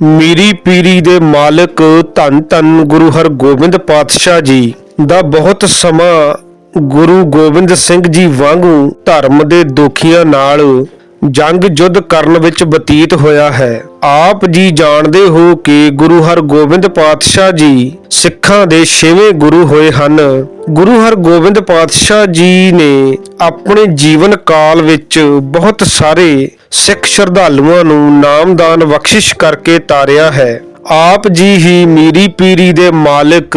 ਮੀਰੀ ਪੀਰੀ ਦੇ ਮਾਲਕ ਧੰਨ ਧੰਨ ਗੁਰੂ ਹਰਗੋਬਿੰਦ ਪਾਤਸ਼ਾਹ ਜੀ ਦਾ ਬਹੁਤ ਸਮਾਂ ਗੁਰੂ ਗੋਬਿੰਦ ਸਿੰਘ ਜੀ ਵਾਂਗੂ ਧਰਮ ਦੇ ਦੁਖੀਆਂ ਨਾਲ ਜੰਗ ਜੁੱਧ ਕਰਨ ਵਿੱਚ ਬਤੀਤ ਹੋਇਆ ਹੈ। ਆਪ ਜੀ ਜਾਣਦੇ ਹੋ ਕਿ ਗੁਰੂ ਹਰਗੋਬਿੰਦ ਪਾਤਸ਼ਾਹ ਜੀ ਸਿੱਖਾਂ ਦੇ ਛੇਵੇਂ ਗੁਰੂ ਹੋਏ ਹਨ। ਗੁਰੂ ਹਰਗੋਬਿੰਦ ਪਾਤਸ਼ਾਹ ਜੀ ਨੇ ਆਪਣੇ ਜੀਵਨ ਕਾਲ ਵਿੱਚ ਬਹੁਤ ਸਾਰੇ ਸਿੱਖ ਸ਼ਰਧਾਲੂਆਂ ਨੂੰ ਨਾਮਦਾਨ ਬਖਸ਼ਿਸ਼ ਕਰਕੇ ਤਾਰਿਆ ਹੈ। ਆਪ ਜੀ ਹੀ ਮੀਰੀ ਪੀਰੀ ਦੇ ਮਾਲਕ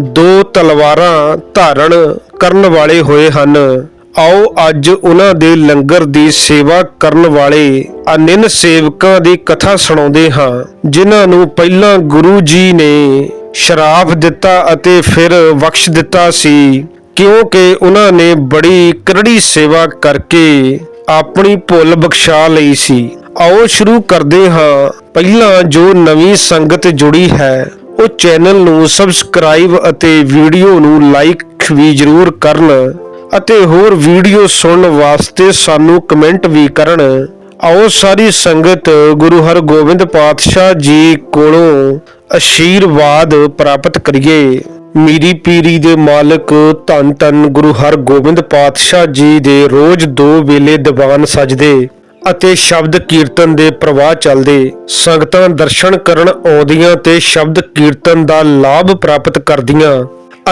ਦੋ ਤਲਵਾਰਾਂ ਧਾਰਨ ਕਰਨ ਵਾਲੇ ਹੋਏ ਹਨ। ਆਓ ਅੱਜ ਉਹਨਾਂ ਦੇ ਲੰਗਰ ਦੀ ਸੇਵਾ ਕਰਨ ਵਾਲੇ ਅਨਿਨ ਸੇਵਕਾਂ ਦੀ ਕਥਾ ਸੁਣਾਉਂਦੇ ਹਾਂ, ਜਿਨ੍ਹਾਂ ਨੂੰ ਪਹਿਲਾਂ ਗੁਰੂ ਜੀ ਨੇ ਸ਼ਰਾਫ ਦਿੱਤਾ ਅਤੇ ਫਿਰ ਬਖਸ਼ ਦਿੱਤਾ ਸੀ। ਕਿਉਂਕਿ ਉਹਨਾਂ ਨੇ ਬੜੀ ਕਰੜੀ ਸੇਵਾ ਕਰਕੇ ਆਪਣੀ ਭੁੱਲ ਬਖਸ਼ਾ ਲਈ ਸੀ। ਆਓ ਸ਼ੁਰੂ ਕਰਦੇ ਹਾਂ। ਪਹਿਲਾਂ ਜੋ ਨਵੀਂ ਸੰਗਤ ਜੁੜੀ ਹੈ, ਉਹ ਚੈਨਲ ਨੂੰ ਸਬਸਕ੍ਰਾਈਬ ਅਤੇ ਵੀਡੀਓ ਨੂੰ ਲਾਈਕ ਵੀ ਜ਼ਰੂਰ ਕਰਨ। ਅਤੇ ਹੋਰ ਵੀਡੀਓ ਸੁਣਨ ਵਾਸਤੇ ਸਾਨੂੰ ਕਮੈਂਟ ਵੀ ਕਰਨ। ਆਓ ਸਾਰੀ ਸੰਗਤ ਗੁਰੂ ਹਰਗੋਬਿੰਦ ਪਾਤਸ਼ਾਹ ਜੀ ਕੋਲੋਂ ਅਸ਼ੀਰਵਾਦ ਪ੍ਰਾਪਤ ਕਰੀਏ। ਮੀਰੀ ਪੀਰੀ ਦੇ ਮਾਲਕ ਧੰਨ ਧੰਨ ਗੁਰੂ ਹਰਗੋਬਿੰਦ ਪਾਤਸ਼ਾਹ ਜੀ ਦੇ ਰੋਜ਼ ਦੋ ਵੇਲੇ ਦੀਵਾਨ ਸਜਦੇ ਅਤੇ ਸ਼ਬਦ ਕੀਰਤਨ ਦੇ ਪ੍ਰਵਾਹ ਚੱਲਦੇ। ਸੰਗਤਾਂ ਦਰਸ਼ਨ ਕਰਨ ਆਉਂਦੀਆਂ ਤੇ ਸ਼ਬਦ ਕੀਰਤਨ ਦਾ ਲਾਭ ਪ੍ਰਾਪਤ ਕਰਦੀਆਂ।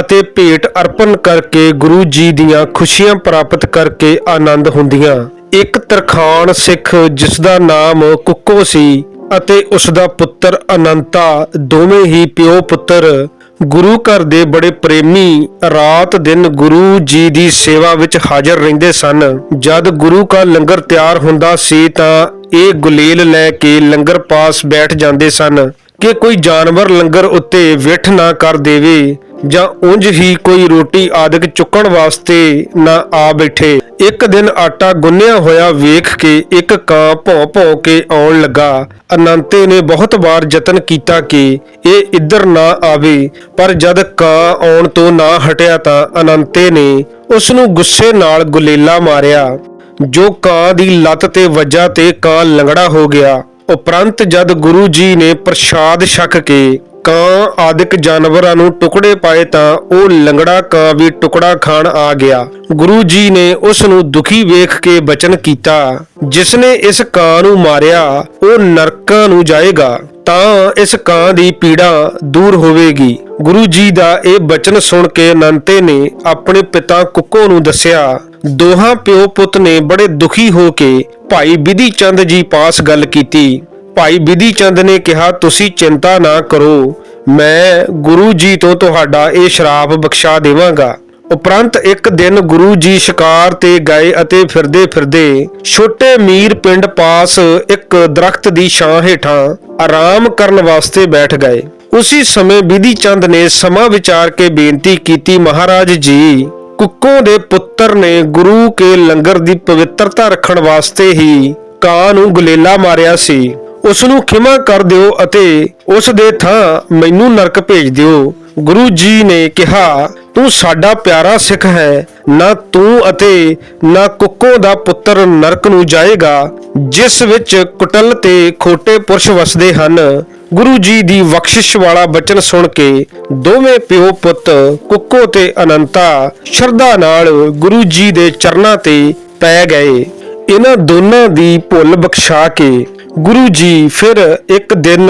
ਅਤੇ ਭੇਟ ਅਰਪਣ ਕਰਕੇ ਗੁਰੂ ਜੀ ਦੀਆਂ ਖੁਸ਼ੀਆਂ ਪ੍ਰਾਪਤ ਕਰਕੇ ਆਨੰਦ ਹੁੰਦੀਆਂ। ਇੱਕ ਤਰਖਾਣ ਸਿੱਖ ਜਿਸ ਦਾ ਨਾਮ ਕੁੱਕੋ ਸੀ ਅਤੇ ਉਸ ਦਾ ਪੁੱਤਰ ਅਨੰਤਾ, ਦੋਵੇਂ ਹੀ ਪਿਓ ਪੁੱਤਰ, ਗੁਰੂ ਘਰ ਦੇ ਬੜੇ ਪ੍ਰੇਮੀ, ਰਾਤ ਦਿਨ ਗੁਰੂ ਜੀ ਦੀ ਸੇਵਾ ਵਿੱਚ ਹਾਜ਼ਰ ਰਹਿੰਦੇ ਸਨ। ਜਦ ਗੁਰੂ ਕਾ ਲੰਗਰ ਤਿਆਰ ਹੁੰਦਾ ਸੀ ਤਾਂ ਇਹ ਗੁਲੇਲ ਲੈ ਕੇ ਲੰਗਰ ਪਾਸ ਬੈਠ ਜਾਂਦੇ ਸਨ ਕਿ ਕੋਈ ਜਾਨਵਰ ਲੰਗਰ ਉੱਤੇ ਵਿਠ ਨਾ ਕਰ ਦੇਵੇ। ਜਾਂ ਉਂਝ ਹੀ ਕੋਈ ਰੋਟੀ ਆਦਿਕ ਚੁੱਕਣ ਵਾਸਤੇ ਨਾ ਆ ਬੈਠੇ। ਇੱਕ ਦਿਨ ਆਟਾ ਗੁੰਨਿਆ ਹੋਇਆ ਵੇਖ ਕੇ ਇੱਕ ਕਾਂ ਭੌਂ ਭੌਂ ਕੇ ਆਉਣ ਲੱਗਾ। ਅਨੰਤੇ ਨੇ ਬਹੁਤ ਵਾਰ ਯਤਨ ਕੀਤਾ ਕਿ ਇਹ ਇੱਧਰ ਨਾ ਆਵੇ, ਪਰ ਜਦ ਕਾਂ ਆਉਣ ਤੋਂ ਨਾ ਹਟਿਆ ਤਾਂ ਅਨੰਤੇ ਨੇ ਉਸ ਨੂੰ ਗੁੱਸੇ ਨਾਲ ਗੁਲੇਲਾ ਮਾਰਿਆ। ਜੋ ਕਾਂ ਦੀ ਲੱਤ ਤੇ ਵੱਜਾ ਤੇ ਕਾਂ ਲੰਗੜਾ ਹੋ ਗਿਆ। ਉਪਰੰਤ ਜਦ ਗੁਰੂ ਜੀ ਨੇ ਪ੍ਰਸ਼ਾਦ ਛਕ ਕੇ ਕਾਂ ਆਦਿਕ ਜਾਨਵਰਾਂ ਨੂੰ ਟੁਕੜੇ ਪਾਏ ਤਾਂ ਉਹ ਲੰਗੜਾ ਕਾਂ ਵੀ ਟੁਕੜਾ ਖਾਣ ਆ ਗਿਆ। ਗੁਰੂ ਜੀ ਨੇ ਉਸ ਨੂੰ ਦੁਖੀ ਵੇਖ ਕੇ ਬਚਨ ਕੀਤਾ, ਜਿਸ ਨੇ ਇਸ ਕਾਂ ਨੂੰ ਮਾਰਿਆ, ਉਹ ਨਰਕਾਂ ਨੂੰ ਜਾਏਗਾ, ਤਾਂ ਇਸ ਕਾਂ ਦੀ ਪੀੜਾ ਦੂਰ ਹੋਵੇਗੀ। ਗੁਰੂ ਜੀ ਦਾ ਇਹ ਬਚਨ ਸੁਣ ਕੇ ਅਨੰਤੇ ਨੇ ਆਪਣੇ ਪਿਤਾ ਕੁੱਕੋ ਨੂੰ ਦੱਸਿਆ, ਦੋਹਾਂ ਪਿਓ ਪੁੱਤ ਨੇ ਬੜੇ ਦੁਖੀ ਹੋ ਕੇ ਭਾਈ ਬਿਧੀ ਚੰਦ ਜੀ ਪਾਸ ਗੱਲ ਕੀਤੀ। ਭਾਈ ਬਿਧੀ ਚੰਦ ਨੇ ਕਿਹਾ, ਤੁਸੀਂ ਚਿੰਤਾ ਨਾ ਕਰੋ, ਮੈਂ ਗੁਰੂ ਜੀ ਤੋਂ ਤੁਹਾਡਾ ਇਹ ਸ਼ਰਾਪ ਬਖਸ਼ਾ ਦੇਵਾਂਗਾ। ਉਪਰੰਤ ਇੱਕ ਦਿਨ ਗੁਰੂ ਜੀ ਸ਼ਿਕਾਰ ਤੇ ਗਏ ਅਤੇ ਫਿਰਦੇ ਫਿਰਦੇ ਛੋਟੇ ਮੀਰ ਪਿੰਡ ਪਾਸ ਇੱਕ ਦਰਖਤ ਦੀ ਛਾਂ ਹੇਠਾਂ ਆਰਾਮ ਕਰਨ ਵਾਸਤੇ ਬੈਠ ਗਏ। ਉਸੇ ਸਮੇਂ ਬਿਧੀ ਚੰਦ ਨੇ ਸਮਾਂ ਵਿਚਾਰ ਕੇ ਬੇਨਤੀ ਕੀਤੀ, ਮਹਾਰਾਜ ਜੀ, ਕੁੱਕੋ ਦੇ ਪੁੱਤਰ ਨੇ ਗੁਰੂ ਕੇ ਲੰਗਰ ਦੀ ਪਵਿੱਤਰਤਾ ਰੱਖਣ ਵਾਸਤੇ ਹੀ ਕਾਂ ਨੂੰ ਗੁਲੇਲਾ ਮਾਰਿਆ ਸੀ। ਉਸ ਨੂੰ ਖਿਮਾ ਕਰ ਦਿਓ ਅਤੇ ਉਸ ਦੇ ਥਾਂ ਮੈਨੂੰ ਨਰਕ ਭੇਜ ਦਿਓ। ਗੁਰੂ ਜੀ ਨੇ ਕਿਹਾ, ਤੂੰ ਸਾਡਾ ਪਿਆਰਾ ਸਿੱਖ ਹੈ। ਨਾ ਤੂੰ ਅਤੇ ਨਾ ਕੁੱਕੋ ਦਾ ਪੁੱਤਰ ਨਰਕ ਨੂੰ ਜਾਏਗਾ, ਜਿਸ ਵਿੱਚ ਕੁਟਲ ਤੇ ਖੋਟੇ ਪੁਰਸ਼ ਵਸਦੇ ਹਨ। ਗੁਰੂ ਜੀ ਦੀ ਬਖਸ਼ਿਸ਼ ਵਾਲਾ ਬਚਨ ਸੁਣ ਕੇ ਦੋਵੇਂ ਪਿਓ ਪੁੱਤ, ਕੁੱਕੋ ਤੇ ਅਨੰਤਾ, ਸ਼ਰਧਾ ਨਾਲ ਗੁਰੂ ਜੀ ਦੇ ਚਰਨਾਂ ਤੇ ਪੈ ਗਏ। ਇਹਨਾਂ ਦੋਨਾਂ ਦੀ ਭੁੱਲ ਬਖਸ਼ਾ ਕੇ ਗੁਰੂ ਜੀ ਫਿਰ ਇੱਕ ਦਿਨ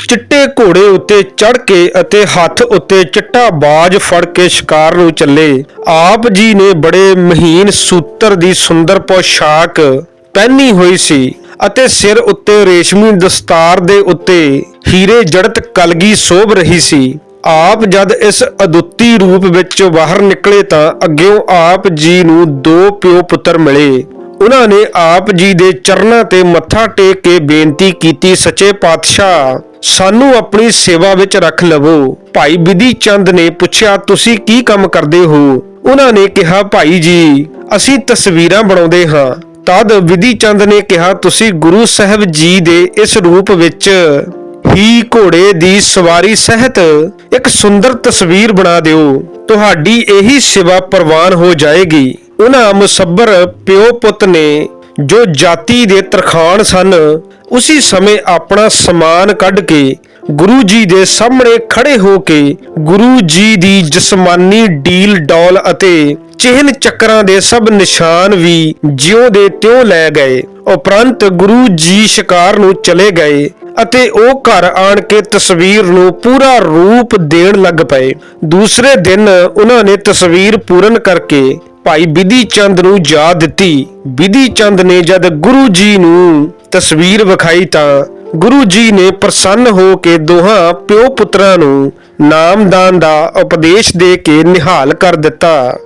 ਚਿੱਟੇ ਘੋੜੇ ਉੱਤੇ ਚੜ ਕੇ ਅਤੇ ਹੱਥ ਉੱਤੇ ਚਿੱਟਾ ਬਾਜ ਫੜ ਕੇ ਸ਼ਿਕਾਰ ਨੂੰ ਚੱਲੇ। ਆਪ ਜੀ ਨੇ ਬੜੇ ਮਹੀਨ ਸੂਤਰ ਦੀ ਸੁੰਦਰ ਪੋਸ਼ਾਕ ਪਹਿਨੀ ਹੋਈ ਸੀ ਅਤੇ ਸਿਰ ਉੱਤੇ ਰੇਸ਼ਮੀ ਦਸਤਾਰ ਦੇ ਉੱਤੇ ਹੀਰੇ ਜੜਤ ਕਲਗੀ ਸੋਭ ਰਹੀ ਸੀ। ਆਪ ਜਦ ਇਸ ਅਦੁੱਤੀ ਰੂਪ ਵਿੱਚ ਬਾਹਰ ਨਿਕਲੇ ਤਾਂ ਅੱਗਿਓਂ ਆਪ ਜੀ ਨੂੰ ਦੋ ਪਿਓ ਪੁੱਤਰ ਮਿਲੇ। ਉਹਨਾਂ ਨੇ ਆਪ ਜੀ ਦੇ ਚਰਨਾਂ ਤੇ ਮੱਥਾ ਟੇਕ ਕੇ ਬੇਨਤੀ ਕੀਤੀ, ਸੱਚੇ ਪਾਤਸ਼ਾਹ, ਸਾਨੂੰ ਆਪਣੀ ਸੇਵਾ ਵਿੱਚ ਰੱਖ ਲਵੋ। ਭਾਈ ਵਿਧੀ ਚੰਦ ਨੇ ਪੁੱਛਿਆ, ਤੁਸੀਂ ਕੀ ਕੰਮ ਕਰਦੇ ਹੋ? ਉਹਨਾਂ ਨੇ ਕਿਹਾ, ਭਾਈ ਜੀ, ਅਸੀਂ ਤਸਵੀਰਾਂ ਬਣਾਉਂਦੇ ਹਾਂ। ਤਦ ਵਿਧੀ ਚੰਦ ਨੇ ਕਿਹਾ, ਤੁਸੀਂ ਗੁਰੂ ਸਾਹਿਬ ਜੀ ਦੇ ਇਸ ਰੂਪ ਵਿੱਚ ਹੀ ਘੋੜੇ ਦੀ ਸਵਾਰੀ ਸਹਿਤ ਇੱਕ ਸੁੰਦਰ ਤਸਵੀਰ ਬਣਾ ਦਿਓ। ਤੁਹਾਡੀ ਇਹੀ ਸੇਵਾ ਪ੍ਰਵਾਨ ਹੋ ਜਾਏਗੀ। ਉਹਨਾਂ ਮੁਸੱਬਰ ਪਿਓ ਪੁੱਤ ਨੇ ਜੋ ਜਾਤੀ ਦੇ ਤਰਖਾਣ ਸਨ, ਉਸੇ ਸਮੇਂ ਆਪਣਾ ਸਮਾਨ ਕੱਢ ਕੇ ਗੁਰੂ ਜੀ ਦੇ ਸਾਹਮਣੇ ਖੜੇ ਹੋ ਕੇ ਗੁਰੂ ਜੀ ਦੀ ਜਿਸਮਾਨੀ ਡੀਲ ਡੌਲ ਅਤੇ ਚਿਹਨ ਚੱਕਰਾਂ ਦੇ ਸਭ ਨਿਸ਼ਾਨ ਵੀ ਜਿਉਂ ਦੇ ਤਿਉਂ ਲੈ ਗਏ। ਉਪਰੰਤ ਗੁਰੂ ਜੀ ਸ਼ਿਕਾਰ ਨੂੰ ਚਲੇ ਗਏ ਅਤੇ ਉਹ ਘਰ ਆਣ ਕੇ ਤਸਵੀਰ ਨੂੰ ਪੂਰਾ ਰੂਪ ਦੇਣ ਲੱਗ ਪਏ। ਦੂਸਰੇ ਦਿਨ ਉਹਨਾਂ ਨੇ ਤਸਵੀਰ ਪੂਰਨ ਕਰਕੇ ਭਾਈ ਬਿਧੀ ਚੰਦ ਨੂੰ ਜਾ ਦਿੱਤੀ। ਬਿਧੀ ਚੰਦ ਨੇ ਜਦ ਗੁਰੂ ਜੀ ਨੂੰ ਤਸਵੀਰ ਵਿਖਾਈ ਤਾਂ ਗੁਰੂ ਜੀ ਨੇ ਪ੍ਰਸੰਨ ਹੋ ਕੇ ਦੋਹਾਂ ਪਿਓ ਪੁੱਤਰਾਂ ਨੂੰ ਨਾਮਦਾਨ ਦਾ ਉਪਦੇਸ਼ ਦੇ ਕੇ ਨਿਹਾਲ ਕਰ ਦਿੱਤਾ।